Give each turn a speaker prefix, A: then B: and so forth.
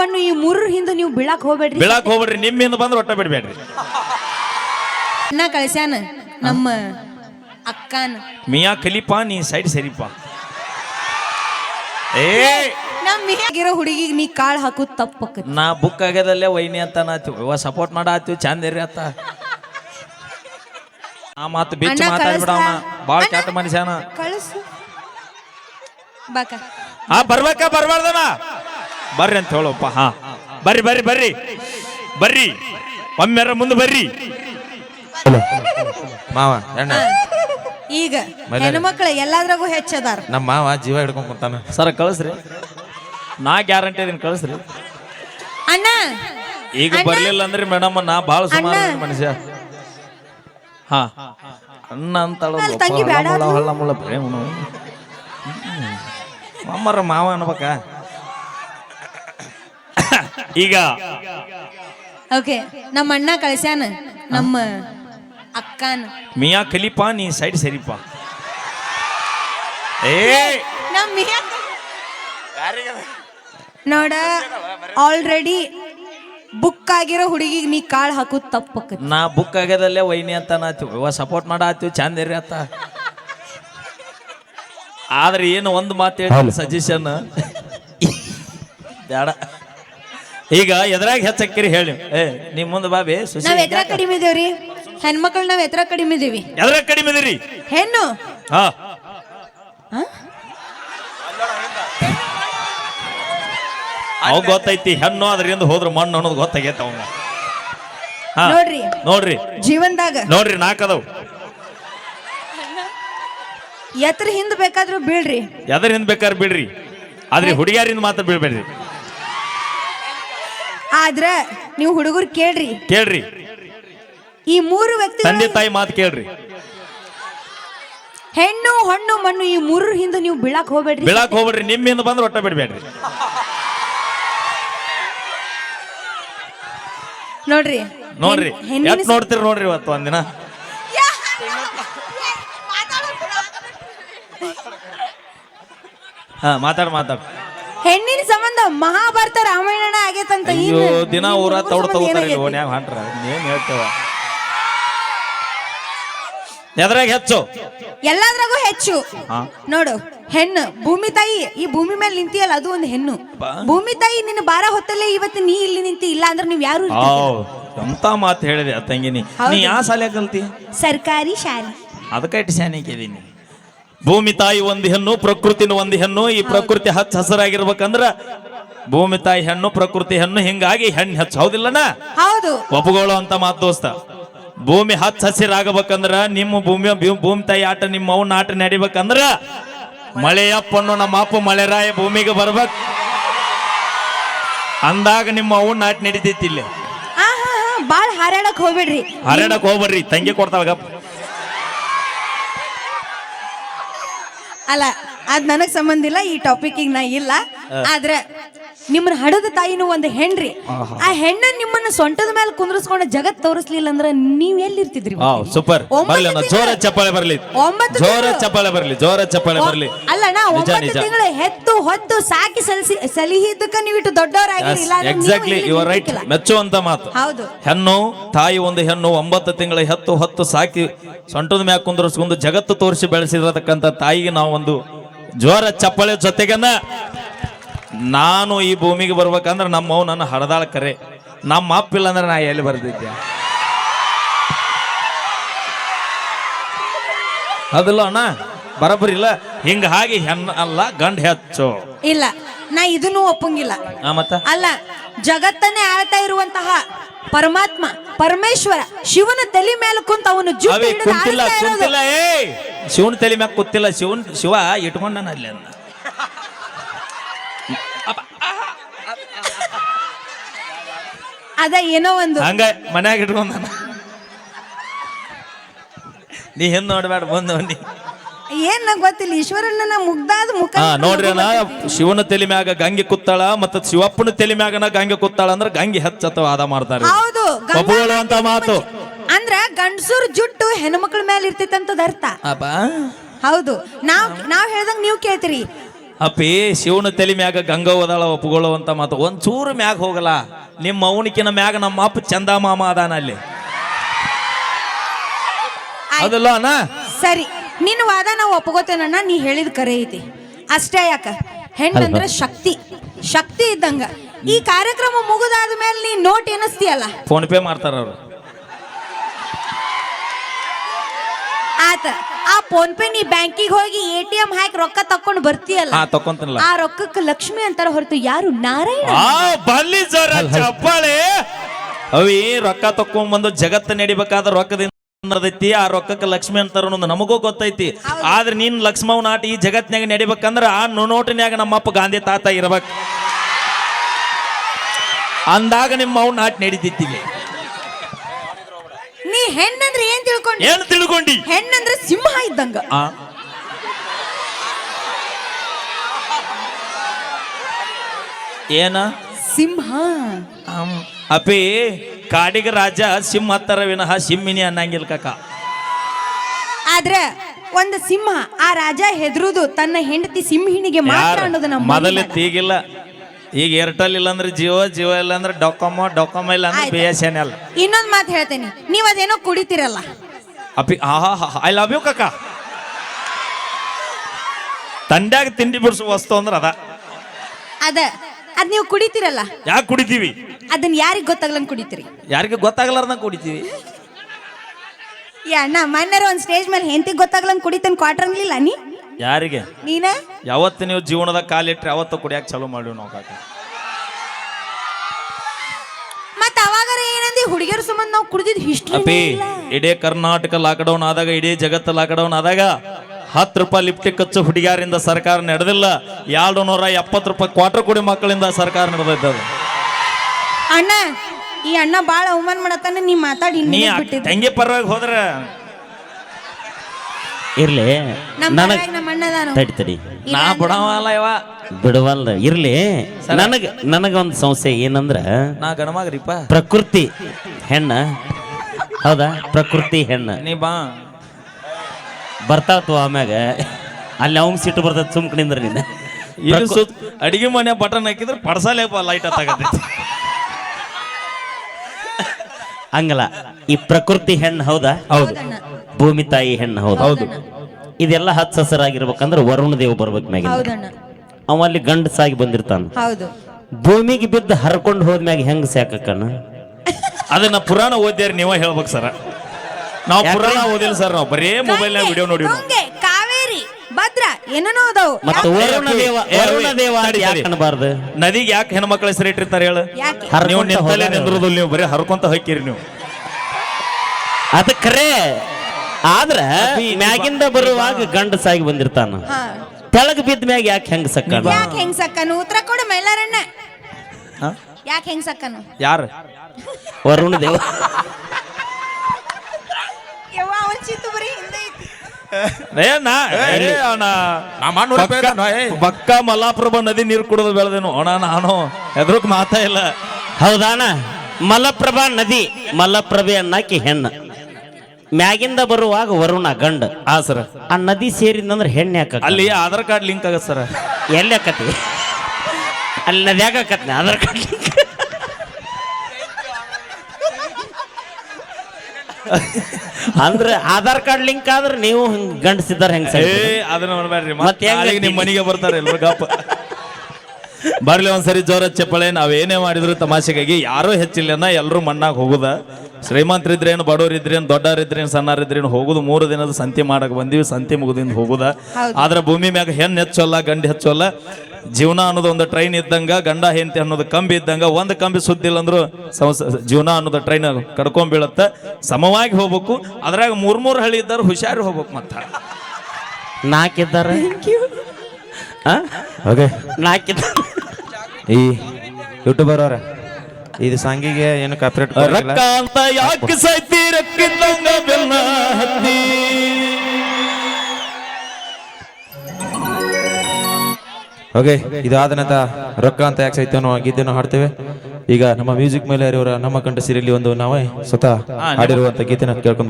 A: ಮಣ್ಣು ಈ ಮೂರರ ಹಿಂದೆ ನೀವು ಬೀಳಾಕ್ ಹೋಗ್ಬೇಡ್ರಿ.
B: ಬೀಳಾಕ್ ನಿಮ್ಮ ನಿಮ್ಮಿಂದ ಬಂದ್ರೆ ಒಟ್ಟ ಬಿಡ್ಬೇಡ್ರಿ.
A: ನಾ ಕಳ್ಸ್ಯಾನ? ನಮ್ಮ ಅಕ್ಕನ.
B: ಮಿಯಾ ಕಲಿಪಾ ನೀ ಸೈಡ್ ಸರಿಪಾ. ಏ!
A: ನಮ್ಮ ಮಿಯಾಗಿರೋ ಹುಡುಗಿಗೆ ನೀ ಕಾಳು ಹಾಕೋದ್ ತಪ್ಪಕ್ಕ
B: ನಾ ಬುಕ್ ಆಗ್ಯದಲ್ಲೇ ವೈನಿ ಅಂತ ಇವ ಸಪೋರ್ಟ್ ಮಾಡಾತೀವಿ ಚಂದ ಇರ್ರಿ ಅತ್ತ ಆ ಮಾತು ಬಿಚ್ಚ
A: ಅಣ್ಣ
B: ಮಾತಾಡ್ಬಿಡವನ
A: ಕಳಿಸ್ಲಾ?
B: ಬಾಳ. ಕೆಟ್ಟ ಮನುಷ್ಯನ.
A: ಕಳಿಸು. ಬಾಕ.
B: ಆ ಬರ್ಬೇಕಾ ಬರ್ಬಾರ್ದನ. ಬರ್ರಿ ಅಂತ ಹೇಳಪ್ಪ ಹಾ. ಬರ್ರಿ ಬರ್ರಿ ಬರ್ರಿ. ಬರ್ರಿ. ಒಮ್ಮೆರ ಮುಂದೆ ಬರ್ರಿ.
C: ಮಾವ ಅಣ್ಣ
A: ಈಗ
C: ಮಕ್ಕಳ
A: ಹೆಣ್ಮಕ್ಳು ಎಲ್ಲಾದ್ರಾಗೂ ಹೆಚ್ಚದಾರ.
C: ನಮ್ಮ ಮಾವ ಜೀವ ಹಿಡ್ಕೊಂಡ್ ಕುಂತಾನ.
B: ಸರ್ ಕಳಿಸ್ರಿ. ನಾ ಗ್ಯಾರಂಟಿ ಅದನ್ನ ಕಳಿಸ್ರಿ.
A: ಅಣ್ಣ.
B: ಈಗ. ಬರ್ಲಿಲ್ಲ ಅಂದ್ರೆ ಮೇಡಮ್ ನಾ ಬಹಳ ಸುಮಾರು. ಮನುಷ್ಯ. ಹಾ. ಅಣ್ಣ ಅಂತ
A: ತಂಗಿ.
B: ಹಳ್ಳ ಮುಳ್ಳ ಪ್ರೇಮ ಅಮ್ಮರ ಮಾವ ಅನ್ಬೇಕ? ಈಗ.
A: ಓಕೆ ನಮ್ಮ ಅಣ್ಣ ಕಳ್ಸ್ಯಾನ ನಮ್ಮ ಅಕ್ಕನ.
B: ಮಿಯಾ ಖಲೀಫಾ ನೀ ಸೈಡ್ ಸರಿಪಾ. ಏ!
A: ನಮ್ಮ ಮಿಯಾ ನೋಡ ಆಲ್ರೆಡಿ ಬುಕ್ ಆಗಿರೋ ಹುಡುಗಿಗೆ ನೀ ಕಾಳು ಹಾಕು ತಪ್ಪಕ್ಕೆ
B: ನಾ ಬುಕ್ ಆಗ್ಯದಲ್ಲೇ ವೈನಿ ಅಂತ ನಾತೀವಿ ಸಪೋರ್ಟ್ ಮಾಡಾತೀವಿ ಚಂದ ಇರ್ರಿ ಅತ್ತ ಆದ್ರೆ ಏನು ಒಂದು ಮಾತು ಹೇಳಿ ಸಜೆಷನ್ ಬೇಡ. ಈಗ ಎದ್ರಾಗ ಹೆಚ್ಚಕ್ಕಿರಿ ಹೇಳಿ ಏ ನಿಮ್ ಮುಂದೆ ಬಾಬಿ ಸುಶಿ
A: ನಾವ್ ಎತ್ರ ಕಡಿಮೆ ಇದೇವ್ರಿ? ಹೆಣ್ಮಕ್ಳು ನಾವ್ ಎತ್ರ ಕಡಿಮೆ ಇದೀವಿ.
B: ಎದ್ರಾಗ ಕಡಿಮೆ ಇದೀರಿ?
A: ಹೆಣ್ಣು?
B: ಹಾ.
A: ಹಾ
B: ಅವ್ ಗೊತ್ತೈತಿ ಹೆಣ್ಣು ಅದ್ರಿಂದ ಹೋದ್ರ ಮಣ್ಣು ಅನ್ನೋದು ಗೊತ್ತಾಗೈತೆ ಅವ ಹಾ.
A: ನೋಡ್ರಿ.
B: ನೋಡ್ರಿ.
A: ಜೀವನದಾಗ.
B: ನೋಡ್ರಿ ನಾಕದವು
A: ಎತ್ರ ಹಿಂದ್ ಬೇಕಾದ್ರೂ ಬೀಳ್ರಿ.
B: ಎದರಿಂದ ಬೇಕಾದ್ರೆ ಬಿಡ್ರಿ ಆದ್ರೆ ಹುಡುಗಿಯರಿಂದ ಮಾತ್ರ ಬೀಳ್ಬೇಡ್ರಿ.
A: ಆದ್ರ ನೀವು ಹುಡುಗರು ಕೇಳ್ರಿ
B: ಕೇಳ್ರಿ
A: ಈ ಮೂರು ವ್ಯಕ್ತಿ
B: ತಂದೆ ತಾಯಿ ಮಾತು ಕೇಳ್ರಿ
A: ಹೆಣ್ಣು ಹಣ್ಣು ಮಣ್ಣು ಈ ಮೂರರ ಹಿಂದೆ ನೀವು ಬಿಳಕ್ ಹೋಗ್ಬೇಡ್ರಿ
B: ಬಿಳಕ್ ಹೋಗ್ಬೇಡ್ರಿ ನಿಮ್ಮ ನಿಮ್ಮಿಂದ ಬಂದ್ರೆ ಒಟ್ಟ ಬಿಡ್ಬೇಡ್ರಿ
A: ನೋಡ್ರಿ
B: ನೋಡ್ರಿ ಯಾಕೆ ನೋಡ್ತೀರಿ ನೋಡ್ರಿ ಇವತ್ತು ಒಂದಿನ ಹಾ ಮಾತಾಡ್ ಮಾತಾಡ್
A: ಹೆಣ್ಣಿನ ಸಂಬಂಧ ಮಹಾಭಾರತ ರಾಮಾಯಣ ಆಗೇತಂತ
B: ಅಯ್ಯೋ ದಿನ ಊರ ತೌಡ್
A: ಸಂಬಂಧ
B: ತಗೋತಾರೆ
A: ಏನಾಗೈತಿ?
B: ಓಣ್ಯಾಗ ಹೊಂಟ್ರ. ಏನ್ ಹೇಳ್ತೇವ? ಎದ್ರಾಗ ಹೆಚ್ಚು?
A: ಎಲ್ಲಾದ್ರಾಗೂ ಹೆಚ್ಚು.
B: ಹಾ.
A: ನೋಡು ಹೆಣ್ಣು ಭೂಮಿ ತಾಯಿ ಈ ಭೂಮಿ ಮೇಲೆ ನಿಂತಿಯಲ್ಲ ಅದು ಒಂದು ಹೆಣ್ಣು. ಭೂಮಿ ತಾಯಿ ನಿನ್ನ ಬಾರ ಹೊತ್ತಲ್ಲೇ ಇವತ್ತು ನೀ ಇಲ್ಲಿ ನಿಂತಿ ಇಲ್ಲ ಅಂದ್ರೆ ನೀವ್ ಯಾರು
B: ಆವ್ ಎಂತ ಮಾತು ಹೇಳಿದೆ ಆ ತಂಗಿನಿ ನೀ. ಯಾವ ಶಾಲೆ ಕಲ್ತಿ?
A: ಸರ್ಕಾರಿ ಶಾಲೆ.
B: ಅದಕ್ಕೆ ಇಟ್ಟು ಶಾನಿಕಿದೀನಿ ಭೂಮಿ ತಾಯಿ ಒಂದು ಹೆಣ್ಣು ಪ್ರಕೃತಿನ ಒಂದು ಹೆಣ್ಣು ಈ ಪ್ರಕೃತಿ ಹಚ್ಚ ಹಸರಾಗಿರ್ಬೇಕಂದ್ರ ಭೂಮಿ ತಾಯಿ ಹೆಣ್ಣು ಪ್ರಕೃತಿ ಹೆಣ್ಣು ಹಿಂಗಾಗಿ ಹೆಣ್ಣು ಹಚ್ಚ ಹೌದಿಲ್ಲನ?
A: ಹೌದು.
B: ಅಂತ ಮಾತು ದೋಸ್ತ. ಭೂಮಿ ಹಚ್ಚ ಹಸಿರಾಗಬೇಕಂದ್ರ ನಿಮ್ಮ ಭೂಮಿ ಭೂಮಿ ತಾಯಿ ಆಟ ನಿಮ್ಮ ಅವನ ಆಟ ನಡಿಬೇಕಂದ್ರ ಮಳೆಯಪ್ಪನ್ನು ನಮ್ಮ ಅಪ್ಪ ಮಳೆರಾಯ ಭೂಮಿಗೆ ಬರ್ಬೇಕು. ಅಂದಾಗ ನಿಮ್ಮ ಅವನ ಆಟ ನಡಿತೈತಿ ಇಲ್ಲಿ.
A: ಬಾಳ್ ಹಾರಾಡಕ್ ಹೋಗ್ಬೇಡ್ರಿ.
B: ಹರಡಕ್ ಹೋಗ್ಬರ್ರಿ ತಂಗಿ ಕೊಡ್ತಾಳ
A: ಅಲ್ಲ ಅದ್ ನನಗ್ ಸಂಬಂಧ ಇಲ್ಲ ಈ ಟಾಪಿಕ್ ನಾ ಇಲ್ಲ. ಆದ್ರ ನಿಮ್ಮನ್ನ ಹಡದ ತಾಯಿನೂ ಒಂದು ಹೆಣ್ರಿ. ಆ ಹೆಣ್ಣ ನಿಮ್ಮನ್ನ ಸೊಂಟದ ಮೇಲೆ ಕುಂದ್ರಸ್ಕೊಂಡು ಜಗತ್ ತೋರಿಸ್ಲಿಲ್ಲ ಅಂದ್ರೆ ನೀವ್ ಎಲ್ಲಿರ್ತಿದ್ರಿ
B: ವಾವ್ ಸೂಪರ್.
A: ಒಂಬತ್ತು
B: ಬರ್ಲಿ ಅಣ್ಣ, ಜೋರ
A: ತಿಂಗಳು-
B: ಚಪ್ಪಾಳೆ ಬರ್ಲಿ.
A: ಒಂಬತ್ತು
B: ಜೋರ
A: ತಿಂಗಳು-
B: ಚಪ್ಪಾಳೆ ಬರ್ಲಿ ಜೋರ ಚಪ್ಪಾಳೆ ಬರ್ಲಿ.
A: ಅಲ್ಲಣ್ಣ
B: ನಿಜ
A: ಒಂಬತ್ತು
B: ನಿಜ.
A: ತಿಂಗಳು ಹೆತ್ತು ಹೊತ್ತು ಸಾಕಿ ಸಲಿಸಿ ಸಲಿಹಿದ್ದಕ್ಕ ನೀವು ಇಟ್ಟು ದೊಡ್ಡವರಾಗಿರಿ
B: ಎಕ್ಸಾಕ್ಟ್ಲಿ ಯುವರ್ ರೈಟ್ ಮೆಚ್ಚುವಂತ ಮಾತು.
A: ಹೌದು.
B: ಹೆಣ್ಣು ತಾಯಿ ಒಂದು ಹೆಣ್ಣು ಒಂಬತ್ತು ತಿಂಗಳ ಹೆತ್ತು ಹೊತ್ತು ಸಾಕಿ ಸೊಂಟದ ಮ್ಯಾಗ ಕುಂದ್ರಸ್ಕೊಂಡು ಜಗತ್ತು ತೋರಿಸಿ ಬೆಳೆಸಿರತಕ್ಕಂತ ತಾಯಿಗೆ ನಾವು ಒಂದು ಜೋರ ಚಪ್ಪಾಳೆ ಜೊತೆಗನ ನಾನು ಈ ಭೂಮಿಗೆ ಬರ್ಬೇಕಂದ್ರೆ ನಮ್ಮವ್ ನನ್ನ ಹಡದಾಳ ಕರೆ. ನಮ್ಮ ಅಪ್ಪಿಲ್ಲ ಅಂದ್ರೆ ನಾ ಎಲ್ಲಿ ಬರ್ದಿದ್ದೆ? ಅದಲ್ಲ ಅಣ್ಣ ಬರಬರಿ ಇಲ್ಲ. ಹಿಂಗ ಹಾಗೆ ಹೆಣ್ಣು ಅಲ್ಲ ಗಂಡ ಹೆಚ್ಚು.
A: ಇಲ್ಲ ನಾ ಇದನ್ನು ಒಪ್ಪಂಗಿಲ್ಲ.
B: ಆ ಮತ್ತ?
A: ಅಲ್ಲ ಜಗತ್ತನ್ನೇ ಆಳ್ತಾ ಇರುವಂತಹ ಪರಮಾತ್ಮ ಪರಮೇಶ್ವರ ಶಿವನ ತಲೆ ಮೇಲೆ ಕುಂತ ಅವನು
B: ಅವಿ
A: ಹಿಡಿದು
B: ಕುಂತಿಲ್ಲ
A: ಆಳ್ತಾ ಇರೋದು.
B: ಕುಂತಿಲ್ಲ ಏ ಶಿವನ್ ತಲೆ ಮ್ಯಾಗ ಕೂತಿಲ್ಲ ಶಿವನ್ ಶಿವ ಇಟ್ಕೊಂಡನ ಅಲ್ಲಿ ಅಂದ.
A: ಅದ ಏನೋ ಒಂದು.
B: ಹಂಗ ಮನ್ಯಾಗ ನಾನು. ನೀ ಹಿಂದ್ ನೋಡ್ಬೇಡ ಬಂದು ನೀ
A: ಏನ್ ನಂಗ್ ಗೊತ್ತಿಲ್ಲ ಈಶ್ವರನ ಮುಗ್ದಾದ ಮುಖ
B: ಹಾ ನೋಡ್ರಿ ಅಣ್ಣ ಶಿವನ ತಲೆ ಮ್ಯಾಗ ಗಂಗೆ ಕುತ್ತಾಳ ಮತ್ತ ಶಿವಪ್ಪನ ತಲೆ ಮ್ಯಾಗನ ಗಂಗೆ ಕುತ್ತಾಳ ಅಂದ್ರ ಗಂಗೆ ಹೆಚ್ಚತ್ತ ವಾದ ಮಾಡ್ತಾರೆ.
A: ಹೌದು ಗಂಗಾ
B: ಒಪ್ಪುಕೊಳ್ಳುವಂತ ಮಾತು.
A: ಅಂದ್ರ ಗಂಡಸೂರ್ ಜುಟ್ಟು ಹೆಣ್ಮಕ್ಳ ಮೇಲೆ ಇರ್ತಿತ್ತಂತದ ಅರ್ಥ.
B: ಅಪ್ಪ
A: ಹೌದು ನಾವ್ ನಾವ್ ಹೇಳ್ದಂಗ್ ನೀವ್ ಕೇಳ್ತೀರಿ.
B: ಅಪ್ಪಿ ಶಿವನ ತಲೆ ಮ್ಯಾಗ ಗಂಗ ಓದಾಳ ಒಪ್ಕೊಳ್ಳುವಂತ ಮಾತು. ಒಂದ್ ಚೂರು ಮ್ಯಾಗ ಹೋಗಲ್ಲ. ನಿಮ್ಮ ಅವನಿಕಿನ ಮ್ಯಾಗ ನಮ್ಮ ಅಪ್ಪ ಚಂದ ಮಾಮ ಅದಾನ ಅಲ್ಲಿ. ಅದಲ್ಲ ಅಣ್ಣ?
A: ಸರಿ ನಿನ್ನ ವಾದ ನಾವು ಒಪ್ಕೋತೇನಣ್ಣ ನೀ ಹೇಳಿದ ಕರೆ ಐತಿ. ಅಷ್ಟೇ ಯಾಕ? ಹೆಣ್ಣಂದ್ರೆ ಶಕ್ತಿ. ಶಕ್ತಿ ಇದ್ದಂಗ. ಈ ಕಾರ್ಯಕ್ರಮ ಮುಗಿದಾದ ಮೇಲೆ ನೀ ನೋಟ್ ಎನಿಸ್ತೀಯಲ್ಲ?
B: ಫೋನ್ ಪೇ ಮಾಡ್ತಾರ ಅವರು.
A: ಆತ. ಆ ಫೋನ್ ಪೇ ನೀ ಬ್ಯಾಂಕಿಗೆ ಹೋಗಿ ಎ ಟಿ ಎಂ ಹಾಕಿ ರೊಕ್ಕ ತಕೊಂಡ್ ಬರ್ತೀಯಲ್ಲ?
B: ಆ ತಕೊಂತನಲ್ಲ
A: ಆ ರೊಕ್ಕಕ್ಕೆ ಲಕ್ಷ್ಮಿ ಅಂತಾರ ಹೊರತು ಯಾರು ನಾರಾಯಣ
B: ಆ ಬಲ್ಲಿ ಜರ ಚಪ್ಪಾಳೆ. ಅವಿ ರೊಕ್ಕ ತಕೊಂಡ್ಬಂದು ಜಗತ್ತು ನಡಿಬೇಕಾದ ರೊಕ್ಕದಿಂದ ನಡೆದೈತಿ ಆ ರೊಕ್ಕಕ್ಕೆ ಲಕ್ಷ್ಮಿ ಅಂತಾರ ಅನ್ನೋದು ನಮಗೂ ಗೊತ್ತೈತಿ. ಆದ್ರೆ ನೀನ್ ಲಕ್ಷ್ಮವ್ ನಾಟ ಈ ಜಗತ್ನ್ಯಾಗ ನಡಿಬೇಕಂದ್ರ ಆ ನೋಟಿನ್ಯಾಗ ನಮ್ಮಪ್ಪ ಗಾಂಧಿ ತಾತ ಇರ್ಬೇಕು. ಅಂದಾಗ ನಿಮ್ಮ ಅವ್ ನಾಟ್ ನಡಿತೈತಿ ಇಲ್ಲಿ.
A: ನೀ ಹೆಣ್ಣಂದ್ರೆ ಏನ್ ತಿಳ್ಕೊಂಡಿ?
B: ಏನ್ ತಿಳ್ಕೊಂಡಿ?
A: ಹೆಣ್ಣಂದ್ರೆ ಸಿಂಹ ಇದ್ದಂಗ.
B: ಆ. ಏನ?
A: ಸಿಂಹ.
B: ಅಪಿ ಕಾಡಿಗ ರಾಜ ಸಿಂಹ ತರ ವಿನಃ ಸಿಂಹಿನಿ ಅನ್ನಂಗಿಲ್ಲ ಕಾಕ.
A: ಆದ್ರೆ ಒಂದು ಸಿಂಹ ಆ ರಾಜ ಹೆದರುದು ತನ್ನ ಹೆಂಡತಿ ಸಿಂಹಿಣಿಗೆ ಮಾತ್ರ ಅನ್ನೋದು ನಮ್ಮ
B: ಮೊದಲೇ ಈಗಿಲ್ಲ ಈಗ ಏರ್ಟೆಲ್ ಇಲ್ಲ ಅಂದ್ರೆ ಜಿಯೋ ಜಿಯೋ ಇಲ್ಲ ಅಂದ್ರೆ ಡೊಕೊಮೊ ಡೊಕೊಮೊ ಇಲ್ಲ ಅಂದ್ರೆ ಬಿ ಎಸ್ ಎನ್ ಎಲ್
A: ಇನ್ನೊಂದ್ ಮಾತು ಹೇಳ್ತೇನೆ. ನೀವು ಅದೇನೋ ಕುಡಿತಿರಲ್ಲ.
B: ಅಪ್ಪಿ ಆಹಾ ಐ ಲವ್ ಯು ಕಕ್ಕ ತಂಡ್ಯಾಗ ತಿಂಡಿ ಬಿಡಿಸುವ ವಸ್ತು ಅಂದ್ರೆ ಅದ.
A: ಅದ ಅದ್ ನೀವು ಕುಡಿತಿರಲ್ಲ.
B: ಯಾಕೆ ಕುಡಿತೀವಿ?
A: ಅದನ್ನ ಯಾರಿಗೆ ಗೊತ್ತಾಗ್ಲಂಗ್ ಕುಡಿತೀರಿ?
B: ಯಾರಿಗೆ ಗೊತ್ತಾಗಲಾರ್ದಂಗ ಕುಡಿತೀವಿ?
A: ಯಾ ಅಣ್ಣ ಮನ್ನರ ಒಂದ್ ಸ್ಟೇಜ್ ಮೇಲೆ ಹೆಂಡತಿಗ್ ಗೊತ್ತಾಗ್ಲಂಗ್ ಕುಡಿತನ್ ಕ್ವಾರ್ಟರ್ ನೀ?
B: ಯಾರಿಗೆ?
A: ನೀನ?
B: ಯಾವತ್ತು ನೀವು ಜೀವನದ ಕಾಲಿಟ್ರೆ ಅವತ್ತು ಕುಡಿಯಕ್ಕೆ ಚಾಲೂ ಮಾಡಿ ನಾವು ಕಾಕ.
A: ಮತ್ತ ಅವಾಗಾರ ಏನಂದಿ ಹುಡುಗಿಯರ್ ಸಂಬಂಧ ನಾವು ಕುಡಿದಿದ್ ಹಿಸ್ಟ್ರಿ
B: ಅಪ್ಪಿ ಇಡೀ ಕರ್ನಾಟಕ ಲಾಕ್ಡೌನ್ ಆದಾಗ ಇಡೀ ಜಗತ್ತು ಲಾಕ್ಡೌನ್ ಆದಾಗ ಹತ್ತು ರೂಪಾಯಿ ಲಿಪ್ಟಿಕ್ ಹಚ್ಚು ಹುಡುಗಿಯರಿಂದ ಸರ್ಕಾರ ನಡೆದಿಲ್ಲ. ಎರಡು ನೂರ ಎಪ್ಪತ್ತು ರೂಪಾಯಿ ಕ್ವಾರ್ಟರ್ ಕುಡಿ ಮಕ್ಕಳಿಂದ ಸರ್ಕಾರ ನಡೆದಿದ್ದದು.
A: ಅಣ್ಣ ಈ ಅಣ್ಣ ಬಾಳ ಅವಮಾನ ಮಾಡತ್ತಾನ ನೀ ಮಾತಾಡಿ
B: ನೀ ಆ
A: ಬಿಟ್ಟಿದ್ದು.
B: ತಂಗಿ ಪರವಾಗಿ ಹೋದ್ರ
D: ಇರ್ಲಿ. ನನಗೆ
A: ನನಗ್
D: ತಡಿ ತಡಿ
B: ನಾ ಬಿಡವಲ್ಲ ಇವ.
D: ಬಿಡವಲ್ಲ. ಇರ್ಲಿ. ನನಗ ನನಗೊಂದು ಸಮಸ್ಯೆ ಏನಂದ್ರ
B: ನಾ ಗಣಮಾಗ್ರಿಪ್ಪ.
D: ಪ್ರಕೃತಿ ಹೆಣ್ಣ. ಹೌದಾ? ಪ್ರಕೃತಿ ಹೆಣ್ಣ.
B: ನೀ ಬಾ.
D: ಬರ್ತಾವ ಆಮ್ಯಾಗ. ಅಲ್ಲಿ ಅವಂಗ್ ಸಿಟ್ಟು ಬರ್ತದ ಸುಮ್ಕ ನಿಂದ್ರ ನೀನು.
B: ಇದು ಅಡಿಗೆ ಮನೆ ಬಟನ್ ಹಾಕಿದ್ರೆ ಪಡ್ಸಲೇಪ ಲೈಟ್ ಹತ್ತಾಗತ್ತೆ
D: ಹಂಗಲ್ಲ. ಈ ಪ್ರಕೃತಿ ಹೆಣ್ಣು ಹೌದಾ?
B: ಹೌದು
A: ಹೌದಣ್ಣ
D: ಭೂಮಿ ತಾಯಿ ಹೆಣ್ಣು ಹೌದು.
B: ಹೌದು.
D: ಇದೆಲ್ಲ ಹಚ್ಚ ಹಸರಾಗಿರ್ಬೇಕಂದ್ರೆ ವರುಣ ದೇವ್ ಬರ್ಬೇಕು ಮ್ಯಾಗ
A: ಹೌದಣ್ಣ.
D: ಅವ ಅಲ್ಲಿ ಗಂಡಸಾಗಿ ಬಂದಿರ್ತಾನ.
A: ಹೌದು.
D: ಭೂಮಿಗೆ ಬಿದ್ದು ಹರ್ಕೊಂಡು ಹೋದ್ಮ್ಯಾಗ ಹೆಂಗ್ ಸಾಕಣ್ಣ
B: ಅದನ್ನ ಪುರಾಣ ಓದ್ಯಾರ ನೀವ ಹೇಳ್ಬೇಕು ಸರ್. ನಾವು ಪುರಾಣ ಓದಿಲ್ಲ ಸರ್ ನಾವು ಬರೇ ಮೊಬೈಲ್ನಾಗ ವಿಡಿಯೋ ನೋಡಿ
A: ಗಂಗೆ ಕಾವೇರಿ ಭದ್ರ ಏನೇನೋ ಅದಾವು.
D: ಮತ್ತೆ ವರುಣ ದೇವ ವರುಣ ದೇವ ಅಂತ ಯಾಕೆ ಅನ್ಬಾರ್ದು
B: ನದಿಗೆ ಯಾಕೆ ಹೆಣ್ಮಕ್ಳ ಹೆಸರು ಇಟ್ಟಿರ್ತಾರೆ ಹೇಳು?
A: ಯಾಕೆ?
D: ಹರ್ಕೊಂತ
B: ನೀವು ನಿಂತಲ್ಲೇ
D: ಹೋಗಾರ
B: ನಿಂದ್ರದಿಲ್ಲ ನೀವು ಬರೀ ಹರ್ಕೊಂತ ಹೊಕ್ಕಿರಿ ನೀವು.
D: ಅದು ಖರೆ ಆದ್ರ ಮ್ಯಾಗಿಂದ ಬರುವಾಗ ಗಂಡಸಾಗಿ ಬಂದಿರ್ತಾನ. ತೆಳಗ ಬಿದ್ದ ಮ್ಯಾಗ ಯಾಕೆ ಹೆಂಗ್ ಸಕ್ಕ
A: ಯಾಕೆ ಹೆಂಗ್ ಸಕ್ಕನು? ಉತ್ತರ ಕೊಡು ಮೈಲಾರಣ್ಣ.
B: ಹಾ?
A: ಯಾಕೆ ಹೆಂಗ್ ಸಕ್ಕನು?
B: ಯಾರು?
D: ವರುಣ ದೇವ.
A: ಯವ್ವ ಅವನ್ ಚಿತ್ತು ಬರೀ ಹಿಂದೆ ಐತಿ
B: ಪಕ್ಕ- ನದಿ ನೀರು ಕುಡಿದು ಬೆಳೆದೇನು. ಅಣ್ಣ ನಾನು ಎದ್ರಕ್ ಮಾತಾ ಇಲ್ಲ.
D: ಹೌದಾನ? ಮಲಪ್ರಭಾ ನದಿ ಮಲಪ್ರಭೆ ಅನ್ನಾಕಿ ಹೆಣ್ಣ. ಮ್ಯಾಗಿಂದ ಬರುವಾಗ ವರುಣ ಗಂಡ.
B: ಆ ಸರ್.
D: ಆ ನದಿ ಸೇರಿದಂದ್ರೆ ಹೆಣ್ಣೆ ಹಾಕ
B: ಅಲ್ಲಿ ಆಧಾರ್ ಕಾರ್ಡ್ ಲಿಂಕ್ ಆಗತ್ತೆ ಸರ್.
D: ಎಲ್ಲಿ ಹಾಕತ್ತಿ? ಅಲ್ಲಿ ನದಿ ಯಾಕತ್ನ ಆಧಾರ್ ಕಾರ್ಡ್ ಅಂದ್ರೆ ಆಧಾರ್ ಕಾರ್ಡ್ ಲಿಂಕ್ ಆದ್ರೆ ನೀವು ಹಿಂಗ್ ಗಂಡಸಿದ್ದಾರ ಹೆಂಗ್
B: ಏ ಅದನ್ನ ಮಾಡ್ಬೇಡ್ರಿ
D: ಮತ್ತೆ
B: ಮತ್ತೆ ನಿಮ್ಮ ಮನೆಗೆ ಬರ್ತಾರೆ ಎಲ್ರು ಗಪ್ಪ. ಬರ್ಲಿ ಒಂದ್ಸರಿ ಜೋರ ಚಪ್ಪಳೆ. ನಾವೇನೇ ಮಾಡಿದ್ರು ತಮಾಷೆಗಾಗಿ ಯಾರೂ ಹೆಚ್ಚಿಲ್ಲ ಎಲ್ಲರೂ ಮಣ್ಣಾಗ ಹೋಗುದ. ಶ್ರೀಮಂತರಿದ್ರೇನು ಬಡವರಿದ್ರೇನು ದೊಡ್ಡವರಿದ್ರೇನು ಸಣ್ಣರಿದ್ರೇನು ಹೋಗುದು ಮೂರು ದಿನದ ಸಂತೆ ಮಾಡಕ್ ಬಂದಿವಿ ಸಂತೆ ಮುಗುದಿಂದ ಹೋಗುದ. ಆದ್ರೆ ಭೂಮಿ ಮ್ಯಾಗ ಹೆಣ್ಣು ಹೆಚ್ಚಲ್ಲ ಗಂಡ ಹೆಚ್ಚಲ್ಲ. ಜೀವನ ಅನ್ನೋದು ಒಂದು ಟ್ರೈನ್ ಇದ್ದಂಗ ಗಂಡ ಹೆಂಡತಿ ಅನ್ನೋದು ಕಂಬಿ ಇದ್ದಂಗ ಒಂದು ಕಂಬಿ ಸುದ್ದಿಲ್ಲ ಅಂದ್ರು ಜೀವನ ಅನ್ನೋದು ಟ್ರೈನ್ ಕಡ್ಕೊಂಡ್ ಬೀಳತ್ತ. ಸಮವಾಗಿ ಹೋಗ್ಬೇಕು ಅದ್ರಾಗ ಮೂರ್ ಮೂರು ಹಳ್ಳಿ ಇದ್ದಾರೆ ಹುಷಾರಿ ಹೋಗ್ಬೇಕು ಮತ್ತ.
D: ನಾಕಿದ್ದಾರ
C: ಈ ಯೂಟ್ಯೂಬರ್ ಅವ್ರ. ಇದು ಸಾಂಗಿಗೆ ಏನು ಕಾಪಿರೇಟ್
B: ರೊಕ್ಕ ಅಂತ ಯಾಕೆ ಸೈತಿ ರಕ್ಕಿದ್ದಂಗ ಬೆನ್ನ ಹತ್ತಿ?
C: ಓಕೆ ಇದಾದ ನಂತರ ರೊಕ್ಕ ಅಂತ ಯಾಕೆ ಸಹಿತ ಅನ್ನೋ ಗೀತೆಯನ್ನು ಹಾಡ್ತೇವೆ. ಈಗ ನಮ್ಮ ಮ್ಯೂಸಿಕ್ ಮೇಲೆ ಇವರ ನಮ್ಮ ಕಂಠ ಸೀರಿಯಲ್ಲಿ ಒಂದು ನಾವೇ ಸ್ವತಃ ಹಾಡಿರುವಂತ ಗೀತೆನ ಕೇಳ್ಕೊಂಡು